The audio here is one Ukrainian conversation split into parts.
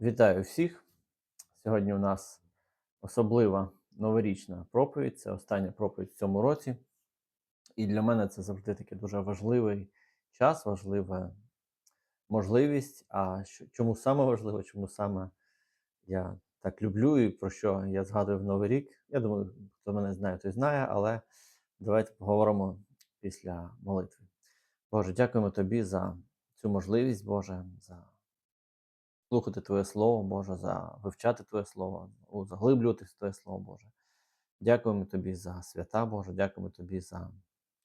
Вітаю всіх! Сьогодні у нас особлива новорічна проповідь. Це остання проповідь в цьому році. І для мене це завжди такий дуже важливий час, важлива можливість. А чому саме важливо, чому саме я так люблю і про що я згадую в Новий рік? Я думаю, хто мене знає, той знає, але давайте поговоримо після молитви. Боже, дякуємо тобі за цю можливість, Боже, за слухати Твоє Слово, Боже, за вивчати Твоє Слово, заглиблюватись в Твоє Слово, Боже. Дякуємо Тобі за свята, Боже, дякуємо Тобі за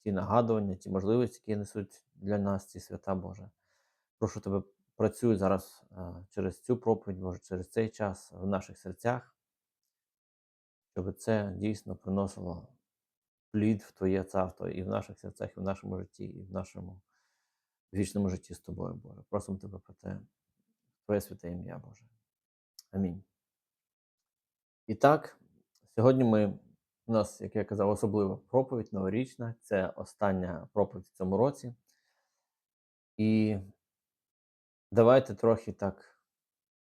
ті нагадування, ті можливості, які несуть для нас ці свята, Боже. Прошу Тебе, працюй зараз е, через цю проповідь, Боже, через цей час в наших серцях, щоб це дійсно приносило плід в Твоє царство і в наших серцях, і в нашому житті, і в нашому вічному житті з тобою, Боже. Просимо Тебе про те, Твоє святе ім'я, Боже. Амінь. І так, сьогодні ми, у нас, як я казав, особлива проповідь новорічна. Це остання проповідь в цьому році. І давайте трохи так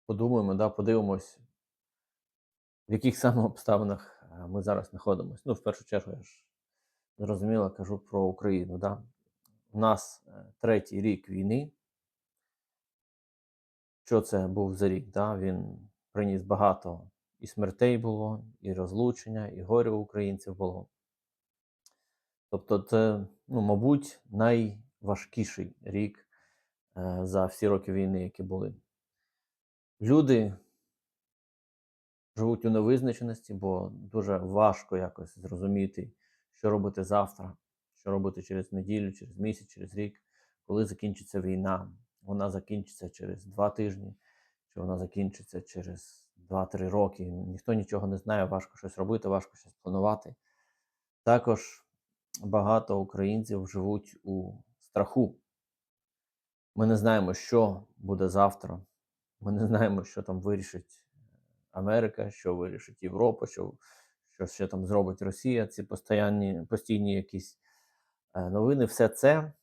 подумаємо, да, подивимось, в яких саме обставинах е, ми зараз знаходимося. Ну, в першу чергу, я ж зрозуміло кажу про Україну. Да? У нас е, третій рік війни. Що це був за рік? Да? Він приніс багато і смертей було, і розлучення, і горя українців було. Тобто, це, ну, мабуть, найважкіший рік е, за всі роки війни, які були. Люди живуть у невизначеності, бо дуже важко якось зрозуміти, що робити завтра, що робити через неділю, через місяць, через рік, коли закінчиться війна. Вона закінчиться через два тижні, чи вона закінчиться через 2-3 роки. Ніхто нічого не знає, важко щось робити, важко щось планувати. Також багато українців живуть у страху. Ми не знаємо, що буде завтра. Ми не знаємо, що там вирішить Америка, що вирішить Європа, що, що ще там зробить Росія. Ці постійні, постійні якісь е, новини. Все це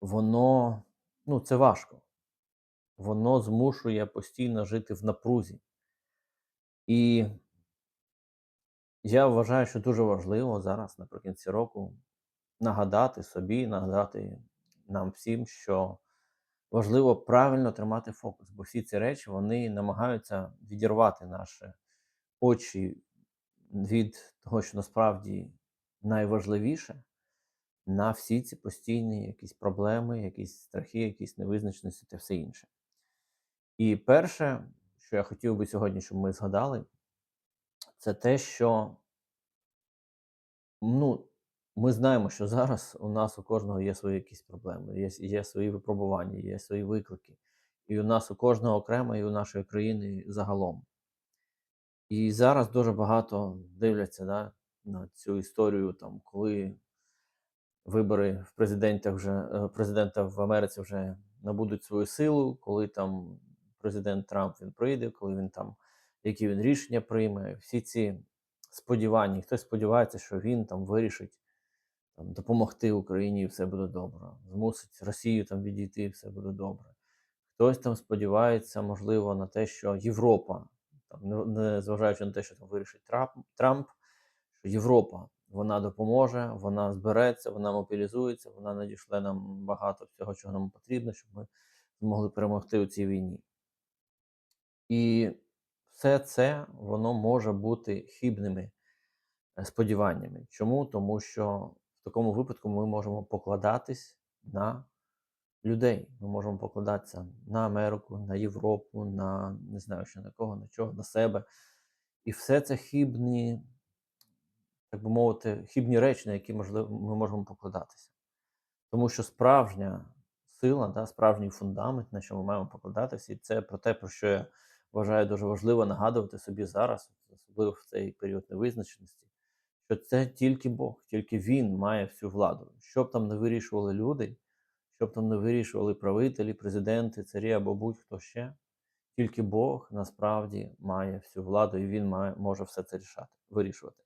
воно ну, це важко. Воно змушує постійно жити в напрузі. І я вважаю, що дуже важливо зараз наприкінці року нагадати собі, нагадати нам всім, що важливо правильно тримати фокус, бо всі ці речі вони намагаються відірвати наші очі від того, що насправді найважливіше, на всі ці постійні якісь проблеми, якісь страхи, якісь невизначеності та все інше. І перше, що я хотів би сьогодні, щоб ми згадали, це те, що ну, ми знаємо, що зараз у нас у кожного є свої якісь проблеми, є, є свої випробування, є свої виклики. І у нас у кожного окремо, і у нашої країни загалом. І зараз дуже багато дивляться да, на цю історію, там, коли вибори в президентах вже е, президента в Америці вже набудуть свою силу, коли там президент Трамп він прийде, коли він там які він рішення прийме. Всі ці сподівання, хтось сподівається, що він там вирішить там, допомогти Україні, і все буде добре. Змусить Росію там відійти, і все буде добре. Хтось там сподівається, можливо, на те, що Європа, там, не- зважаючи на те, що там вирішить Трамп, Трамп, що Європа вона допоможе, вона збереться, вона мобілізується, вона надішле нам багато всього, чого нам потрібно, щоб ми змогли перемогти у цій війні. І все це воно може бути хибними е, сподіваннями. Чому? Тому що в такому випадку ми можемо покладатись на людей. Ми можемо покладатися на Америку, на Європу, на не знаю, що на кого, на чого, на себе. І все це хибні, так би мовити, хибні речі, на які можливо ми можемо покладатися. Тому що справжня сила, да, справжній фундамент, на що ми маємо покладатися, і це про те, про що я вважаю дуже важливо нагадувати собі зараз, особливо в цей період невизначеності, що це тільки Бог, тільки Він має всю владу. Що б там не вирішували люди, що б там не вирішували правителі, президенти, царі або будь-хто ще, тільки Бог насправді має всю владу, і Він має, може все це рішати, вирішувати.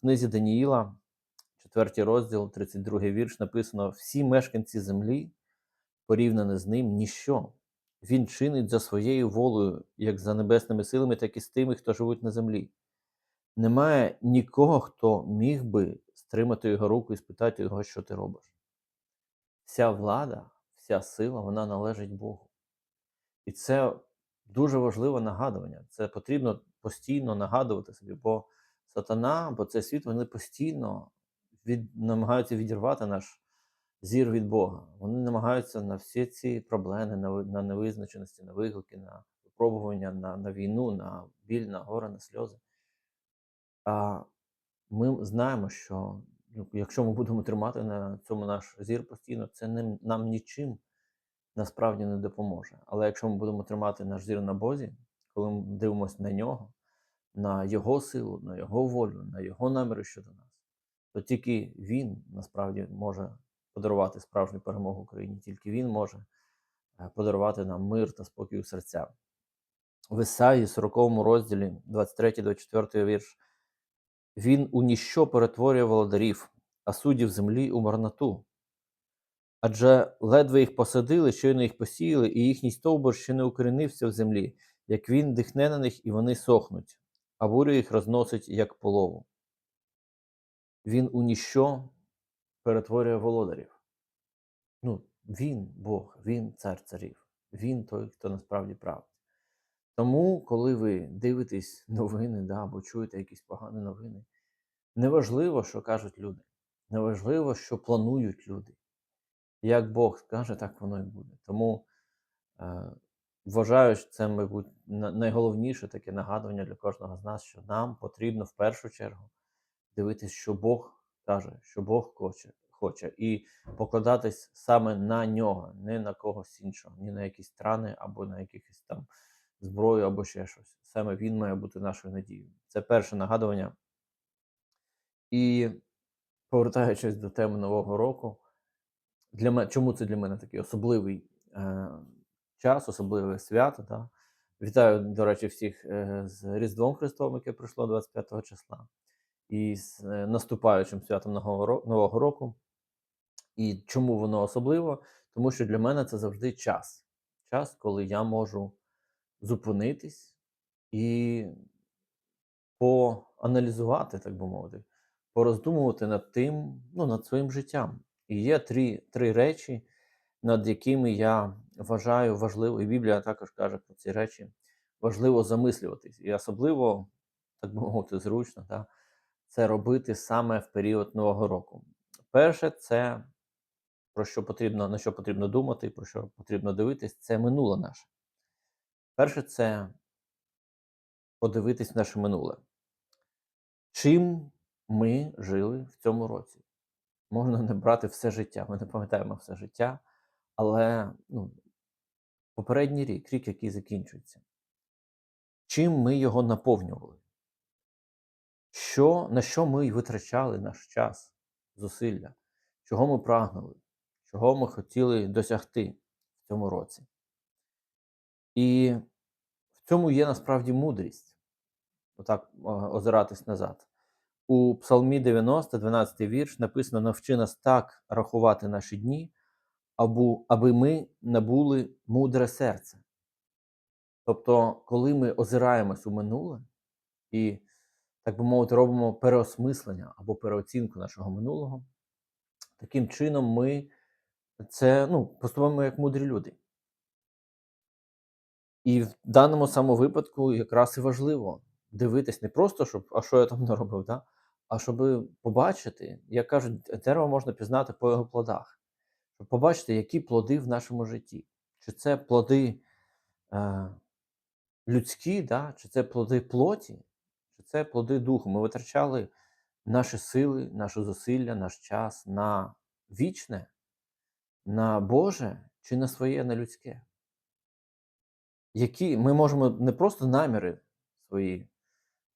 Книзі Даніїла, 4 розділ, 32 вірш, написано: всі мешканці землі, порівняно з ним, ніщо. Він чинить за своєю волею, як за небесними силами, так і з тими, хто живуть на землі. Немає нікого, хто міг би стримати його руку і спитати його, що ти робиш. Вся влада, вся сила, вона належить Богу. І це дуже важливе нагадування. Це потрібно постійно нагадувати собі, бо сатана, бо цей світ, вони постійно від, намагаються відірвати наш зір від Бога. Вони намагаються на всі ці проблеми, на, на невизначеності, на виклики, на випробування, на, на війну, на біль, на горе, на сльози. А ми знаємо, що ну, якщо ми будемо тримати на цьому наш зір постійно, це ним- нам нічим насправді не допоможе. Але якщо ми будемо тримати наш зір на Бозі, коли ми дивимося на нього, на його силу, на його волю, на його наміри щодо нас, то тільки він насправді може подарувати справжню перемогу Україні, тільки він може е, подарувати нам мир та спокій у серця. В Ісаї, 40 розділі, 23-24 вірш. Він у ніщо перетворює володарів, а суддів землі у марноту. Адже ледве їх посадили, щойно їх посіяли, і їхній стовбур ще не укорінився в землі, як він дихне на них, і вони сохнуть, а буря їх розносить, як полову. Він у ніщо перетворює володарів. Ну, він Бог, він цар царів, він той, хто насправді править. Тому, коли ви дивитесь новини да, або чуєте якісь погані новини, неважливо, що кажуть люди, неважливо, що планують люди. Як Бог скаже, так воно і буде. Тому е, вважаю, що це, мабуть, найголовніше таке нагадування для кожного з нас, що нам потрібно в першу чергу дивитись, що Бог каже, що Бог хоче, хоче, і покладатись саме на нього, не на когось іншого, ні на якісь страни або на якихось там зброю, або ще щось. Саме він має бути нашою надією. Це перше нагадування. І повертаючись до теми Нового року, для мене, чому це для мене такий особливий е, час, особливе свято. Да? Вітаю, до речі, всіх е, з Різдвом Христовим, яке прийшло 25 числа, і з е, наступаючим святом Нового року. І чому воно особливо? Тому що для мене це завжди час. Час, коли я можу зупинитись і поаналізувати, так би мовити, пороздумувати над тим, ну, над своїм життям. І є три, три речі, над якими я вважаю важливо, і Біблія також каже про ці речі, важливо замислюватись. І особливо, так би мовити, зручно, да, це робити саме в період Нового року. Перше, це про що потрібно, на що потрібно думати, про що потрібно дивитись, це минуле наше. Перше, це подивитись наше минуле. Чим ми жили в цьому році? Можна не брати все життя. Ми не пам'ятаємо все життя, але ну, попередній рік, рік, який закінчується. Чим ми його наповнювали? Що, на що ми витрачали наш час, зусилля? Чого ми прагнули? Чого ми хотіли досягти в цьому році? І в цьому є насправді мудрість, отак е, озиратись назад. У Псалмі 90, 12 вірш написано: навчи нас так рахувати наші дні, або, аби ми набули мудре серце. Тобто, коли ми озираємось у минуле і, так би мовити, робимо переосмислення або переоцінку нашого минулого, таким чином ми це ну, поступаємо як мудрі люди. І в даному самому випадку якраз і важливо дивитись не просто, щоб а що я там наробив, да? а щоб побачити, як кажуть, дерево можна пізнати по його плодах, побачити, які плоди в нашому житті. Чи це плоди е, людські, да? чи це плоди плоті, чи це плоди духу. Ми витрачали наші сили, наші зусилля, наш час на вічне, на Боже чи на своє, на людське які ми можемо не просто наміри свої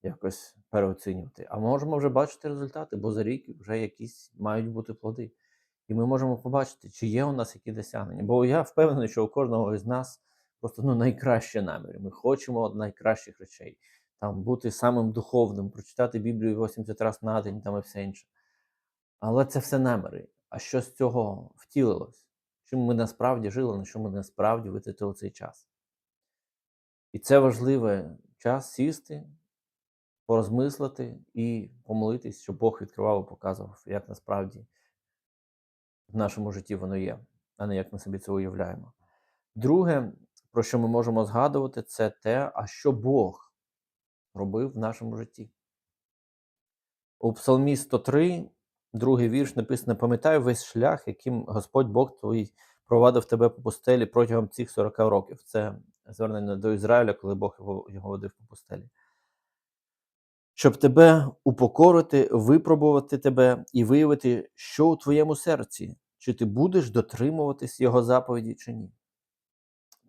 якось переоцінювати, а можемо вже бачити результати, бо за рік вже якісь мають бути плоди. І ми можемо побачити, чи є у нас які досягнення. Бо я впевнений, що у кожного із нас просто ну, найкращі наміри. Ми хочемо найкращих речей, там бути самим духовним, прочитати Біблію 80 разів на день там і все інше. Але це все наміри. А що з цього втілилось? чим ми насправді жили, на що ми насправді витратили цей час. І це важливий час сісти, порозмислити і помолитись, щоб Бог відкривав і показував, як насправді в нашому житті воно є, а не як ми собі це уявляємо. Друге, про що ми можемо згадувати, це те, а що Бог робив в нашому житті. У Псалмі 103, другий вірш написано: Пам'ятаю весь шлях, яким Господь Бог твій провадив тебе по пустелі протягом цих 40 років. Це звернення до Ізраїля, коли Бог його водив по пустелі. Щоб тебе упокорити, випробувати тебе і виявити, що у твоєму серці, чи ти будеш дотримуватись його заповіді, чи ні.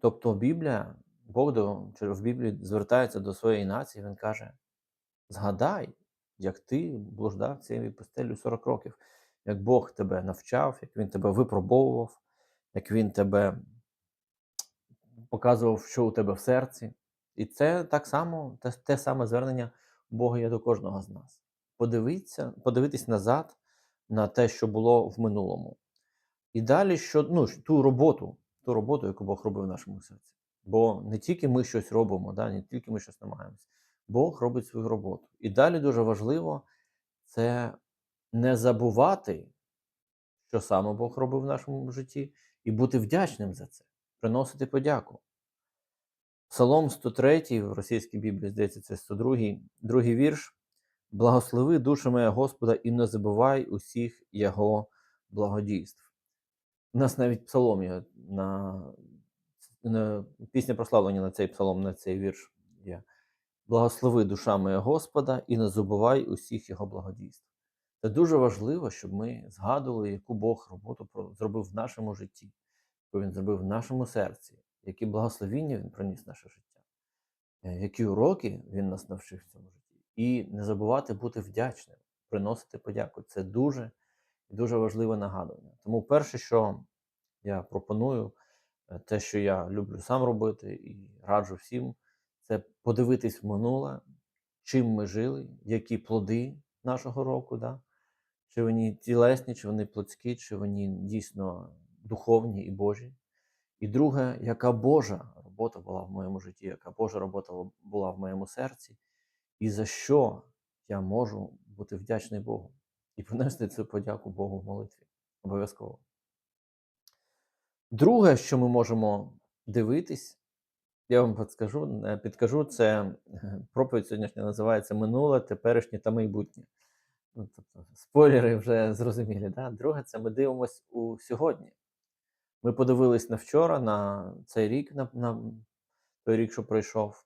Тобто Біблія, Бог до, в Біблії звертається до своєї нації, він каже: згадай, як ти блуждав цією пустелю 40 років, як Бог тебе навчав, як Він тебе випробовував, як Він тебе показував, що у тебе в серці. І це так само, те, те саме звернення Бога є до кожного з нас. Подивіться, подивитись назад на те, що було в минулому. І далі, що ну, ту роботу, ту роботу, яку Бог робив в нашому серці. Бо не тільки ми щось робимо, да, не тільки ми щось намагаємося. Бог робить свою роботу. І далі дуже важливо це не забувати, що саме Бог робив в нашому житті, і бути вдячним за це, приносити подяку. Псалом 103 в російській Біблії, здається, це 102, другий вірш. Благослови душа моя Господа, і не забувай усіх Його благодійств. У нас навіть псалом є на, на пісня прославлення на цей псалом, на цей вірш є. Благослови душа моя Господа, і не забувай усіх Його благодійств. Це дуже важливо, щоб ми згадували, яку Бог роботу зробив в нашому житті, яку Він зробив в нашому серці, які благословіння Він приніс в наше життя, які уроки Він нас навчив в цьому житті. І не забувати бути вдячним, приносити подяку. Це дуже дуже важливе нагадування. Тому перше, що я пропоную, те, що я люблю сам робити і раджу всім, це подивитись в минуле, чим ми жили, які плоди нашого року, да? чи вони тілесні, чи вони плотські, чи вони дійсно духовні і Божі. І друге, яка Божа робота була в моєму житті, яка Божа робота була в моєму серці, і за що я можу бути вдячний Богу і принести цю подяку Богу в молитві. Обов'язково. Друге, що ми можемо дивитись, я вам підскажу, підкажу, це проповідь сьогоднішня називається Минуле, теперішнє та майбутнє. Ну, тобто, спойлери вже зрозумілі. Да? Друге, це ми дивимося у сьогодні. Ми подивились на вчора, на цей рік, на, на той рік, що пройшов.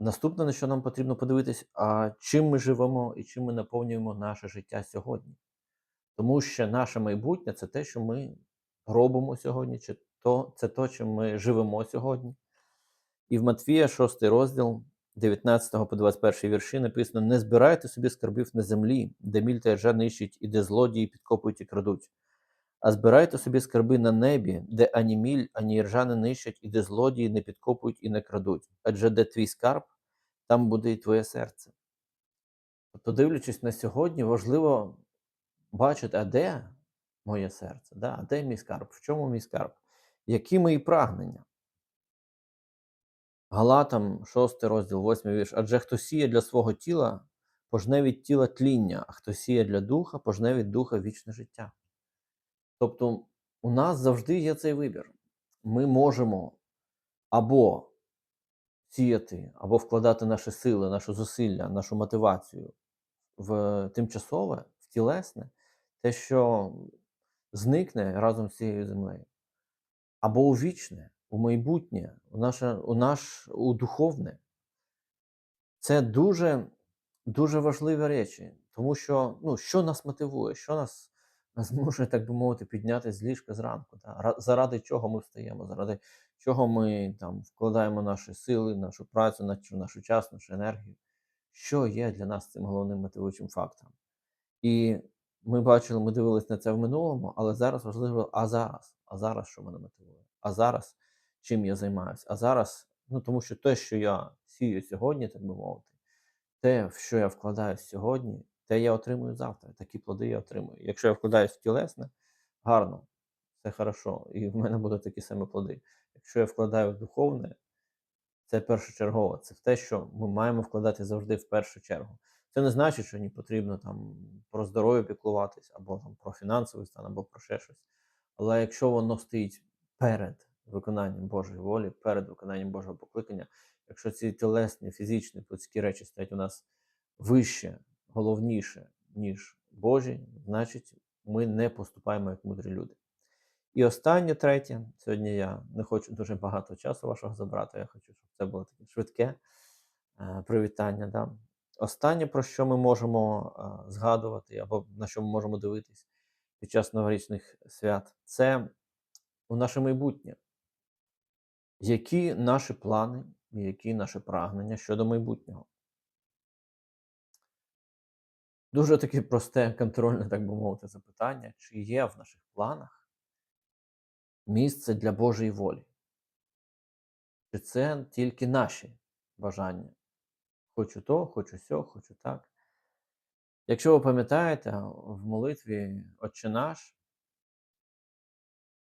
Наступне, на що нам потрібно подивитись, а чим ми живемо і чим ми наповнюємо наше життя сьогодні. Тому що наше майбутнє це те, що ми робимо сьогодні, чи то, це те, чим ми живемо сьогодні. І в Матвія, 6 розділ, 19 по 21 вірші, написано: Не збирайте собі скарбів на землі, де міль та ржа нищить, і де злодії підкопують і крадуть. А збирайте собі скарби на небі, де ані міль, ані ржа не нищать, і де злодії не підкопують і не крадуть. Адже де твій скарб, там буде і твоє серце. Тобто, дивлячись на сьогодні, важливо бачити, а де моє серце, да? а де мій скарб, в чому мій скарб, які мої прагнення. Галатам, 6 розділ, 8 вірш. Адже хто сіє для свого тіла, пожне від тіла тління, а хто сіє для духа, пожне від духа вічне життя. Тобто у нас завжди є цей вибір. Ми можемо або сіяти, або вкладати наші сили, нашу зусилля, нашу мотивацію в тимчасове, в тілесне, те, що зникне разом з цією землею, або у вічне, у майбутнє, у наше, у наш у духовне. Це дуже дуже важливі речі, тому що ну, що нас мотивує, що нас змушує, так би мовити, підняти з ліжка зранку. Та? Заради чого ми встаємо, заради чого ми там вкладаємо наші сили, нашу працю, нашу, нашу час, нашу енергію. Що є для нас цим головним мотивуючим фактором? І ми бачили, ми дивилися на це в минулому, але зараз важливо, а зараз, а зараз що мене мотивує? А зараз чим я займаюся? А зараз, ну тому що те, що я сію сьогодні, так би мовити, те, в що я вкладаю сьогодні, те я отримую завтра. Такі плоди я отримую. Якщо я вкладаюсь в тілесне, гарно. все хорошо, і в мене будуть такі самі плоди. Якщо я вкладаю в духовне, це першочергово. Це в те, що ми маємо вкладати завжди в першу чергу. Це не значить, що не потрібно там про здоров'я піклуватись, або там про фінансовий стан, або про ще щось. Але якщо воно стоїть перед виконанням Божої волі, перед виконанням Божого покликання, якщо ці тілесні, фізичні, плотські речі стоять у нас вище, головніше, ніж Божі, значить ми не поступаємо як мудрі люди. І останнє третє, сьогодні я не хочу дуже багато часу вашого забрати, я хочу, щоб це було таке швидке е, привітання. Да? Останнє, про що ми можемо е, згадувати, або на що ми можемо дивитись під час новорічних свят, це у наше майбутнє. Які наші плани, які наші прагнення щодо майбутнього? Дуже таке просте, контрольне, так би мовити, запитання, чи є в наших планах місце для Божої волі? Чи це тільки наші бажання? Хочу то, хочу сьо, хочу так. Якщо ви пам'ятаєте, в молитві Отче наш,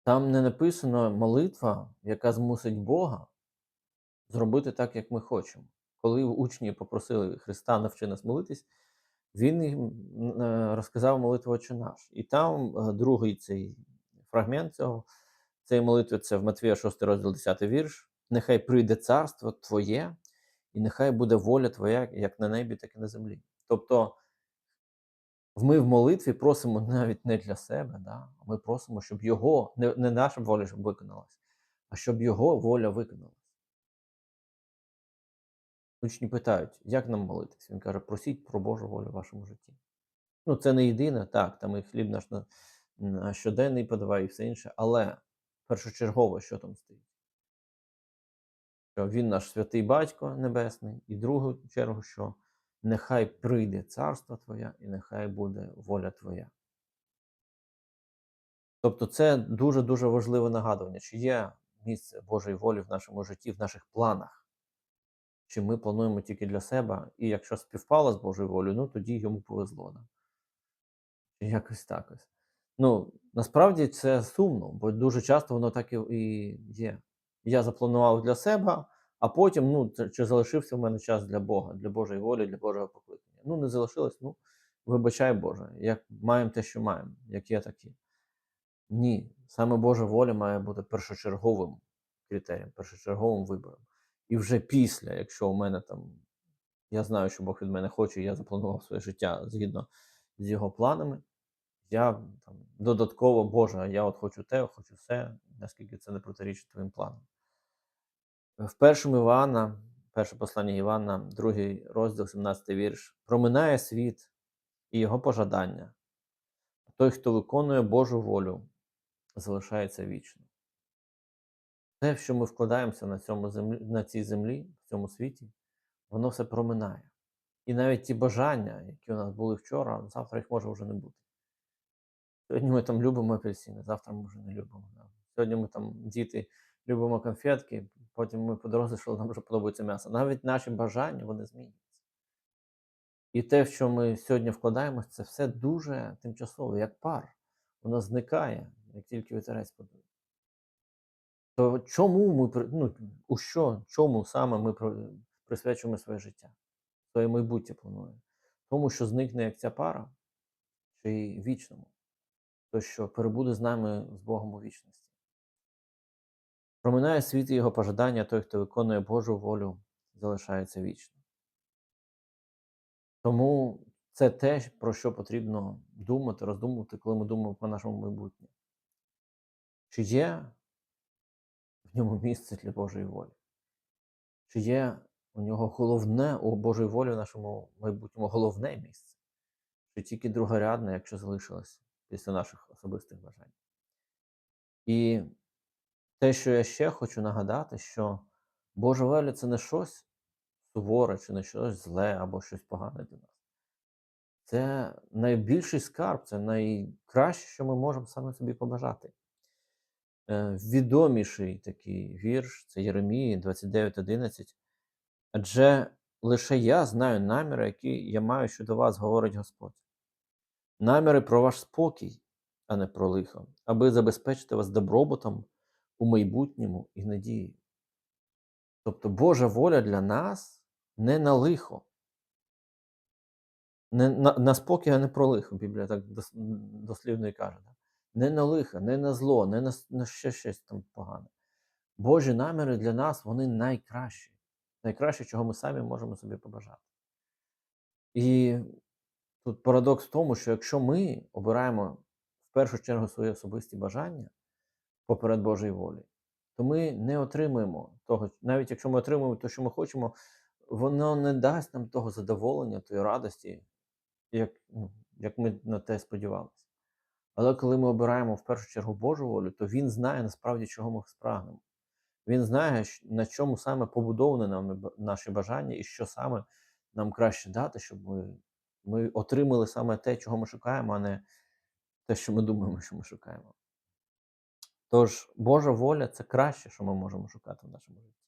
там не написано молитва, яка змусить Бога зробити так, як ми хочемо. Коли учні попросили Христа навчи нас молитись, він е, розказав молитву Отче наш. І там е, другий цей фрагмент цього, цієї молитви це в Матвія 6 розділ 10 вірш. Нехай прийде царство Твоє, і нехай буде воля Твоя як на небі, так і на землі. Тобто ми в молитві просимо навіть не для себе, да? ми просимо, щоб Його, не, не наша воля щоб виконалась, а щоб Його воля виконалась. Учні питають, як нам молитись? Він каже, просіть про Божу волю в вашому житті. Ну, це не єдине, так, там і хліб наш на, на щоденний подавай і все інше, але першочергово, що там стоїть? Що він наш святий батько небесний, і другу чергу, що нехай прийде царство Твоє, і нехай буде воля Твоя. Тобто, це дуже-дуже важливе нагадування, чи є місце Божої волі в нашому житті, в наших планах чи ми плануємо тільки для себе, і якщо співпало з Божою волею, ну тоді йому повезло. Да? Якось так ось. Ну, насправді це сумно, бо дуже часто воно так і є. Я запланував для себе, а потім, ну, чи залишився в мене час для Бога, для Божої волі, для Божого покликання. Ну, не залишилось, ну, вибачай Боже, як маємо те, що маємо, як є, так є. Ні, саме Божа воля має бути першочерговим критерієм, першочерговим вибором. І вже після, якщо у мене там, я знаю, що Бог від мене хоче, і я запланував своє життя згідно з його планами, я там додатково, Боже, я от хочу те, хочу все, наскільки це не протирічить твоїм планам. В першому Івана, перше послання Івана, другий розділ, 17 вірш, проминає світ і його пожадання. Той, хто виконує Божу волю, залишається вічно. Те, що ми вкладаємося на цьому землі, на цій землі, в цьому світі, воно все проминає. І навіть ті бажання, які у нас були вчора, завтра їх може вже не бути. Сьогодні ми там любимо апельсини, завтра ми вже не любимо. Сьогодні ми там, діти, любимо конфетки, потім ми подорослішали, нам вже подобається м'ясо. Навіть наші бажання вони змінюються. І те, в що ми сьогодні вкладаємося, це все дуже тимчасово, як пар. Воно зникає, як тільки вітерець подує. То чому ми ну, у що, чому саме ми присвячуємо своє життя, своє майбутнє плануємо? Тому що зникне як ця пара, чи вічному, то що перебуде з нами з Богом у вічності. Проминає світ і його пожадання, той, хто виконує Божу волю, залишається вічно. Тому це те, про що потрібно думати, роздумувати, коли ми думаємо про нашому майбутньому. Чи є в ньому місце для Божої волі? Чи є у нього головне у Божої волі в нашому майбутньому головне місце? Чи тільки другорядне, якщо залишилось після наших особистих бажань? І те, що я ще хочу нагадати, що Божа воля це не щось суворе, чи не щось зле або щось погане для нас. Це найбільший скарб, це найкраще, що ми можемо саме собі побажати. Е, відоміший такий вірш це Єремії 29.11. Адже лише я знаю наміри, які я маю щодо вас, говорить Господь. Наміри про ваш спокій, а не про лихо, аби забезпечити вас добробутом у майбутньому і надії. Тобто Божа воля для нас не на лихо, не на, на спокій, а не про лихо. Біблія так дос- дослівно і каже. да. Не на лихо, не на зло, не на, на ще щось там погане. Божі наміри для нас вони найкращі. Найкраще, чого ми самі можемо собі побажати. І тут парадокс в тому, що якщо ми обираємо в першу чергу свої особисті бажання поперед Божої волі, то ми не отримуємо того, навіть якщо ми отримуємо те, що ми хочемо, воно не дасть нам того задоволення, тої радості, як, ну, як ми на те сподівалися. Але коли ми обираємо в першу чергу Божу волю, то Він знає насправді, чого ми прагнемо. Він знає, на чому саме побудоване нами наші бажання і що саме нам краще дати, щоб ми, ми отримали саме те, чого ми шукаємо, а не те, що ми думаємо, що ми шукаємо. Тож Божа воля це краще, що ми можемо шукати в нашому житті.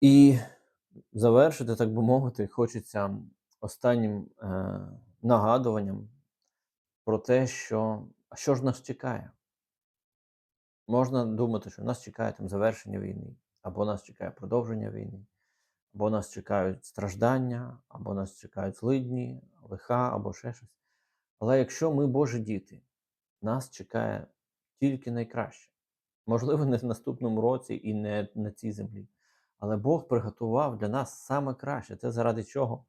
І завершити, так би мовити, хочеться останнім е, нагадуванням про те, що а що ж нас чекає. Можна думати, що нас чекає там завершення війни, або нас чекає продовження війни, або нас чекають страждання, або нас чекають злидні, лиха, або ще щось. Але якщо ми Божі діти, нас чекає тільки найкраще. Можливо, не в наступному році і не на цій землі. Але Бог приготував для нас саме краще. Це заради чого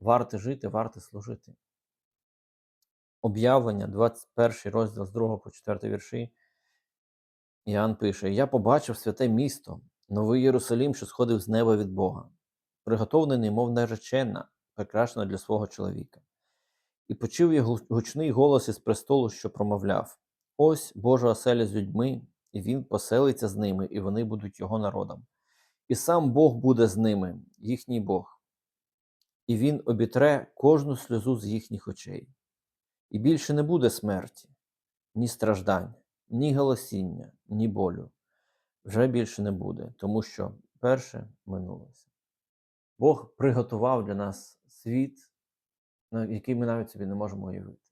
варто жити, варто служити. Об'явлення, 21 розділ з 2 по 4 вірші. Іоанн пише: Я побачив святе місто, новий Єрусалим, що сходив з неба від Бога, приготовлений, мов наречена, прикрашена для свого чоловіка. І почув я гучний голос із престолу, що промовляв: Ось Божа оселя з людьми, і він поселиться з ними, і вони будуть його народом. І сам Бог буде з ними, їхній Бог. І він обітре кожну сльозу з їхніх очей. І більше не буде смерті, ні страждань, ні голосіння, ні болю. Вже більше не буде, тому що перше минулося. Бог приготував для нас світ, який ми навіть собі не можемо уявити.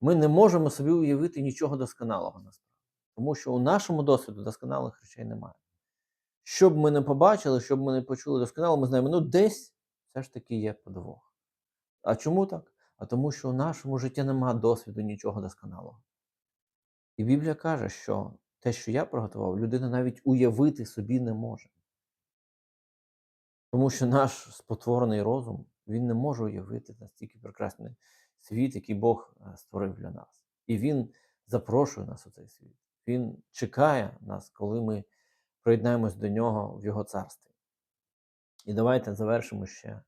Ми не можемо собі уявити нічого досконалого насправді, тому що у нашому досвіду досконалих речей немає. Що б ми не побачили, що б ми не почули досконало, ми знаємо, ну десь все ж таки є подвох. А чому так? А тому, що у нашому житті немає досвіду нічого досконалого. І Біблія каже, що те, що я приготував, людина навіть уявити собі не може. Тому що наш спотворений розум він не може уявити настільки прекрасний світ, який Бог е, створив для нас. І Він запрошує нас у цей світ. Він чекає нас, коли ми приєднаємось до нього в Його царстві. І давайте завершимо ще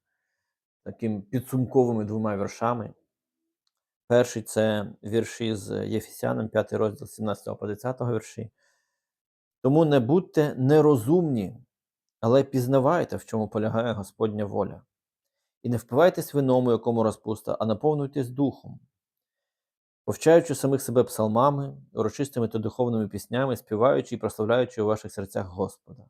такими підсумковими двома віршами. Перший це вірші з Єфесянам, 5 розділ 17 по 20 вірші. Тому не будьте нерозумні, але пізнавайте, в чому полягає Господня воля. І не впивайтесь вином, у якому розпуста, а наповнуйтесь духом, повчаючи самих себе псалмами, урочистими та духовними піснями, співаючи і прославляючи у ваших серцях Господа,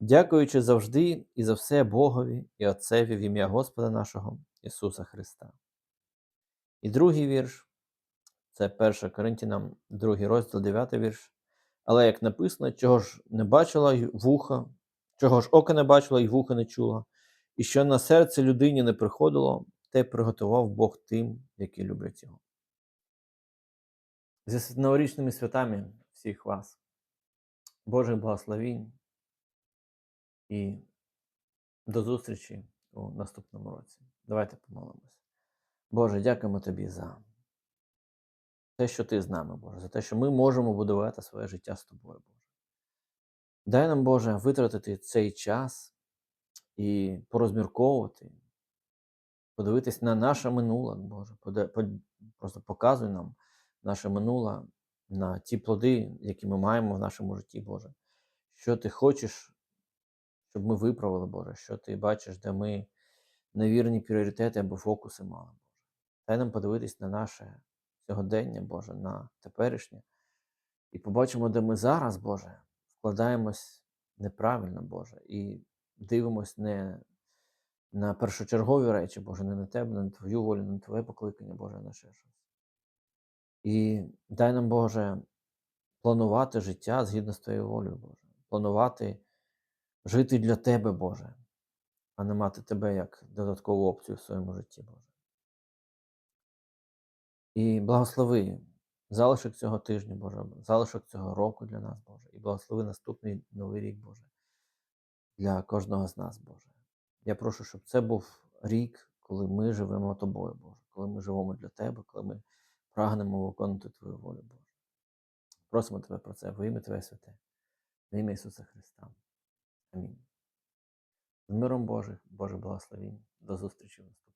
дякуючи завжди і за все Богові і Отцеві в ім'я Господа нашого Ісуса Христа. І другий вірш це 1 Коринтянам, 2 розділ, 9 вірш. Але як написано, чого ж не бачила й вуха, чого ж око не бачило й вуха не чуло, і що на серце людині не приходило, те приготував Бог тим, які люблять його. Зі новорічними святами всіх вас, Божих благословінь і до зустрічі у наступному році. Давайте помолимося. Боже, дякуємо Тобі за те, що Ти з нами, Боже, за те, що ми можемо будувати своє життя з тобою, Боже. Дай нам, Боже, витратити цей час і порозмірковувати, подивитись на наше минуле, Боже, просто показуй нам наше минуле, на ті плоди, які ми маємо в нашому житті, Боже. Що ти хочеш, щоб ми виправили, Боже, що ти бачиш, де ми невірні пріоритети або фокуси мали, Боже. Дай нам подивитись на наше сьогодення, Боже, на теперішнє. І побачимо, де ми зараз, Боже, вкладаємось неправильно, Боже, і дивимось не на першочергові речі, Боже, не на Тебе, не на Твою волю, не на Твоє покликання, Боже, на ще щось. І дай нам, Боже, планувати життя згідно з Твоєю волею, Боже. Планувати жити для Тебе, Боже, а не мати Тебе як додаткову опцію в своєму житті, Боже. І благослови залишок цього тижня, Боже, залишок цього року для нас, Боже, і благослови наступний новий рік, Боже, для кожного з нас, Боже. Я прошу, щоб це був рік, коли ми живемо тобою, Боже, коли ми живемо для Тебе, коли ми прагнемо виконувати Твою волю, Боже. Просимо Тебе про це, во ім'я Твоє святе, в ім'я Ісуса Христа. Амінь. З миром Божих, Боже благословіння. До зустрічі в наступному.